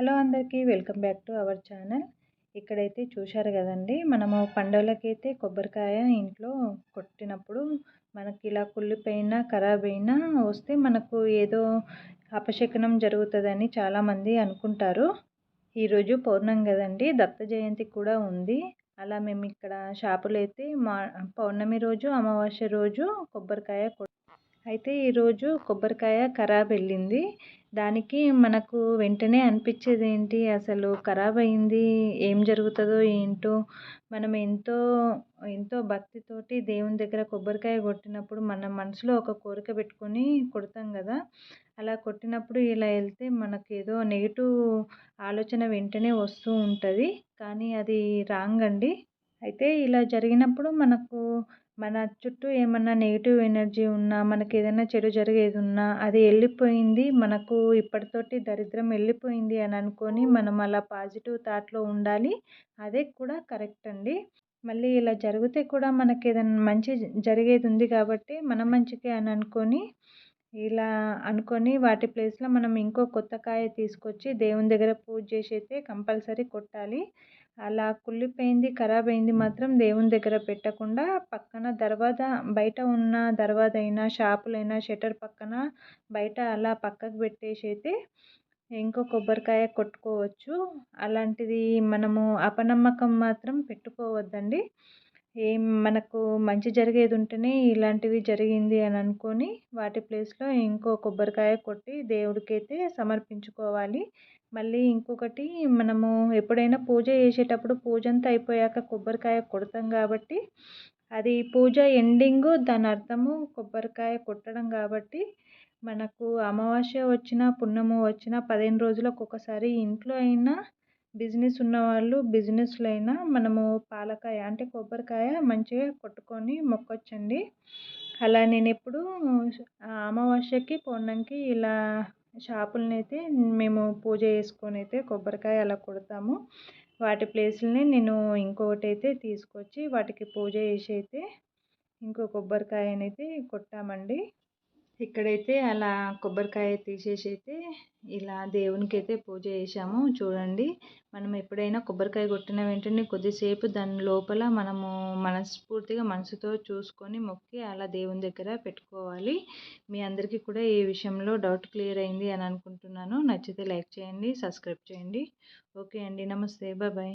Hello అందరికీ welcome back to our channel. ఇక్కడైతే చూశారు కదండి మనము పండుగలకైతే కొబ్బరికాయ ఇంట్లో కొట్టినప్పుడు మనకి ఇలా కుళ్ళిపోయినా ఖరాబ్ అయినా వస్తే మనకు ఏదో అపశకనం జరుగుతుందని చాలామంది అనుకుంటారు. ఈరోజు పౌర్ణమి కదండి దత్త జయంతి కూడా ఉంది. అలా మేము ఇక్కడ షాపులు అయితే మా పౌర్ణమి రోజు అమావాస్య రోజు కొబ్బరికాయ అయితే ఈరోజు కొబ్బరికాయ ఖరాబ్ వెళ్ళింది. దానికి మనకు వెంటనే అనిపించేది ఏంటి అసలు ఖరాబ్ అయింది? ఏం జరుగుతుందో ఏంటో? మనం ఎంతో ఎంతో భక్తితోటి దేవుని దగ్గర కొబ్బరికాయ కొట్టినప్పుడు మన మనసులో ఒక కోరిక పెట్టుకొని కొడతాం కదా? అలా కొట్టినప్పుడు ఇలా వెళ్తే మనకు ఏదో నెగిటివ్ ఆలోచన వెంటనే వస్తూ ఉంటుంది. కానీ అది రాంగ్ అండి. అయితే ఇలా జరిగినప్పుడు మనకు మన చుట్టూ ఏమన్నా నెగిటివ్ ఎనర్జీ ఉన్నా మనకి ఏదైనా చెడు జరిగేది ఉన్నా అది వెళ్ళిపోయింది మనకు ఇప్పటితోటి దరిద్రం వెళ్ళిపోయింది అని అనుకొని మనం అలా పాజిటివ్ థాట్లో ఉండాలి. అదే కూడా కరెక్ట్ అండి. మళ్ళీ ఇలా జరిగితే కూడా మనకి ఏదైనా మంచి జరిగేది ఉంది కాబట్టి మన మంచికే అని అనుకొని ఇలా అనుకొని వాటి ప్లేస్లో మనం ఇంకో కొత్త కాయ తీసుకొచ్చి దేవుని దగ్గర పూజ చేసి అయితే కంపల్సరీ కొట్టాలి. అలా కుళ్ళిపోయింది ఖరాబ్ అయింది మాత్రం దేవుని దగ్గర పెట్టకుండా పక్కన దర్వాజా బయట ఉన్న దర్వాజా అయినా షాపులైనా షట్టర్ పక్కన బయట అలా పక్కకు పెట్టేసి అయితే ఇంకో కొబ్బరికాయ కొట్టుకోవచ్చు. అలాంటిది మనము అపనమ్మకం మాత్రం పెట్టుకోవద్దండి. ఏం మనకు మంచి జరిగేది ఉంటేనే ఇలాంటివి జరిగింది అని అనుకొని వాటి ప్లేస్లో ఇంకో కొబ్బరికాయ కొట్టి దేవుడికైతే సమర్పించుకోవాలి. మళ్ళీ ఇంకొకటి మనము ఎప్పుడైనా పూజ చేసేటప్పుడు పూజ అంతా అయిపోయాక కొబ్బరికాయ కొడతాం కాబట్టి అది పూజ ఎండింగ్ దాని అర్థము కొబ్బరికాయ కొట్టడం కాబట్టి మనకు అమావాస్య వచ్చిన పున్నము వచ్చిన పదిహేను రోజులకు ఒకసారి ఇంట్లో అయినా బిజినెస్ ఉన్నవాళ్ళు బిజినెస్లో అయినా మనము పాలకాయ అంటే కొబ్బరికాయ మంచిగా కొట్టుకొని మొక్కొచ్చండి. అలా నేను ఎప్పుడు అమావాస్యకి పౌర్ణమికి ఇలా షాపులని అయితే మేము పూజ చేసుకొని అయితే కొబ్బరికాయ అలా కొడతాము. వాటి ప్లేస్లని నేను ఇంకొకటి అయితే తీసుకొచ్చి వాటికి పూజ చేసి అయితే ఇంకో కొబ్బరికాయనైతే కొట్టామండి. ఇక్కడైతే అలా కొబ్బరికాయ తీసేసి అయితే ఇలా దేవునికి అయితే పూజ చేసాము చూడండి మనం ఎప్పుడైనా కొబ్బరికాయ కొట్టిన వెంటనే కొద్దిసేపు దాని లోపల మనము మనస్ఫూర్తిగా మనసుతో చూసుకొని మొక్కి అలా దేవుని దగ్గర పెట్టుకోవాలి. మీ అందరికీ కూడా ఈ విషయంలో డౌట్ క్లియర్ అయింది అని అనుకుంటున్నాను. నచ్చితే లైక్ చేయండి సబ్స్క్రైబ్ చేయండి. ఓకే అండి నమస్తే బాయ్.